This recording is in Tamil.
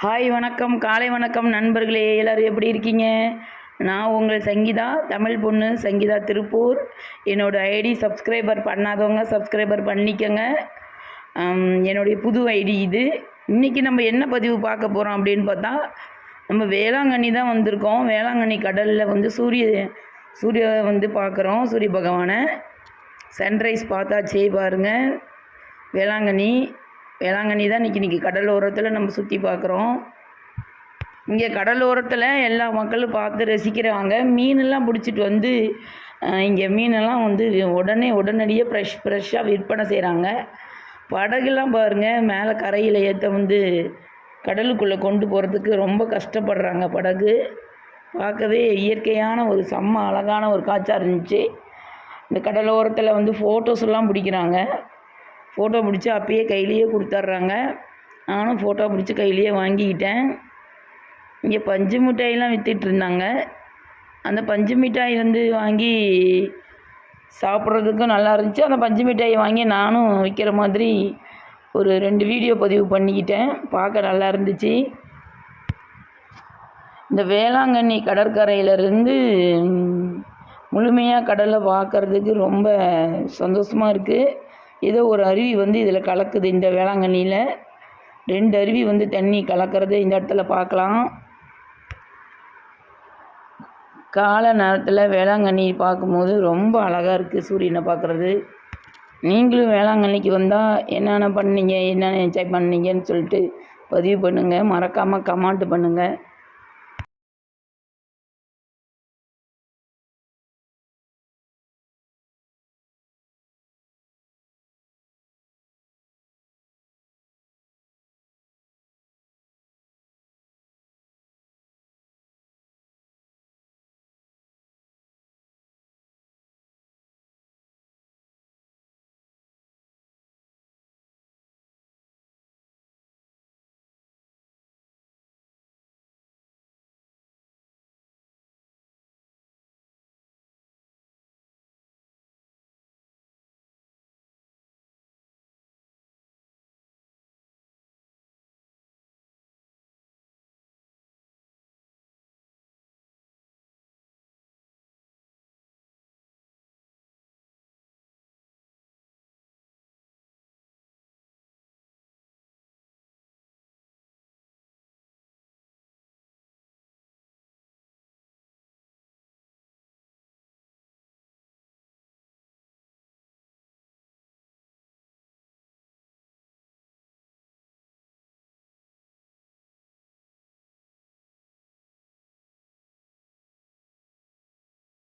ஹாய் வணக்கம். காலை வணக்கம் நண்பர்களே. எல்லோரும் எப்படி இருக்கீங்க? நான் உங்கள் சங்கீதா தமிழ் பொண்ணு சங்கீதா திருப்பூர். என்னோடய ஐடி சப்ஸ்கிரைபர் பண்ணாதவங்க சப்ஸ்கிரைபர் பண்ணிக்கோங்க. என்னுடைய புது ஐடி இது. இன்றைக்கி நம்ம என்ன பதிவு பார்க்க போகிறோம் அப்படின்னு பார்த்தா நம்ம வேளாங்கண்ணி தான் வந்திருக்கோம். வேளாங்கண்ணி கடலில் வந்து சூரிய சூரிய வந்து பார்க்குறோம். சூரிய பகவானை. சன்ரைஸ் பார்த்தாச்சே பாருங்கள் வேளாங்கண்ணி. வேளாங்கண்ணி தான் இன்றைக்கி இன்றைக்கி கடலோரத்தில் நம்ம சுற்றி பார்க்குறோம் இங்கே கடலோரத்தில் எல்லா மக்களும் பார்த்து ரசிக்கிறாங்க. மீனெல்லாம் பிடிச்சிட்டு வந்து இங்கே மீனெல்லாம் வந்து உடனே உடனடியாக ஃப்ரெஷ் ஃப்ரெஷ்ஷாக விற்பனை செய்கிறாங்க படகுலாம் பாருங்கள் மேலே கரையில் ஏற்ற வந்து கடலுக்குள்ளே கொண்டு போகிறதுக்கு ரொம்ப கஷ்டப்படுறாங்க படகு. பார்க்கவே இயற்கையான ஒரு செம்ம அழகான ஒரு காட்சாக இருந்துச்சு. இந்த கடலோரத்தில் வந்து ஃபோட்டோஸ் எல்லாம் பிடிக்கிறாங்க. ஃபோட்டோ பிடிச்சி அப்பயே கையிலேயே கொடுத்துட்றாங்க நானும் ஃபோட்டோ பிடிச்சி கையிலேயே வாங்கிக்கிட்டேன். இங்கே பஞ்சு மிட்டாயெல்லாம் வித்துட்டு இருந்தாங்க அந்த பஞ்சு மிட்டாய் வந்து வாங்கி சாப்பிட்றதுக்கும் நல்லா இருந்துச்சு. அந்த பஞ்சு மிட்டாயை வாங்கி நானும் விற்கிற மாதிரி ஒரு ரெண்டு வீடியோ பதிவு பண்ணிக்கிட்டேன். பார்க்க நல்லா இருந்துச்சு. இந்த வேளாங்கண்ணி கடற்கரையிலேருந்து முழுமையாக கடலை பார்க்கறதுக்கு ரொம்ப சந்தோஷமாக இருக்குது ஏதோ ஒரு அருவி வந்து இதில் கலக்குது இந்த வேளாங்கண்ணியில். ரெண்டு அருவி வந்து தண்ணி கலக்கிறது இந்த இடத்துல பார்க்கலாம். காலை நேரத்தில் வேளாங்கண்ணி பார்க்கும்போது ரொம்ப அழகாக இருக்குது சூரியனை பார்க்குறது. நீங்களும் வேளாங்கண்ணிக்கு வந்தால் என்னென்ன பண்ணீங்க என்னென்ன என்ஜாய் பண்ணீங்கன்னு சொல்லிட்டு பதிவு பண்ணுங்கள் மறக்காமல் கமெண்ட் பண்ணுங்கள்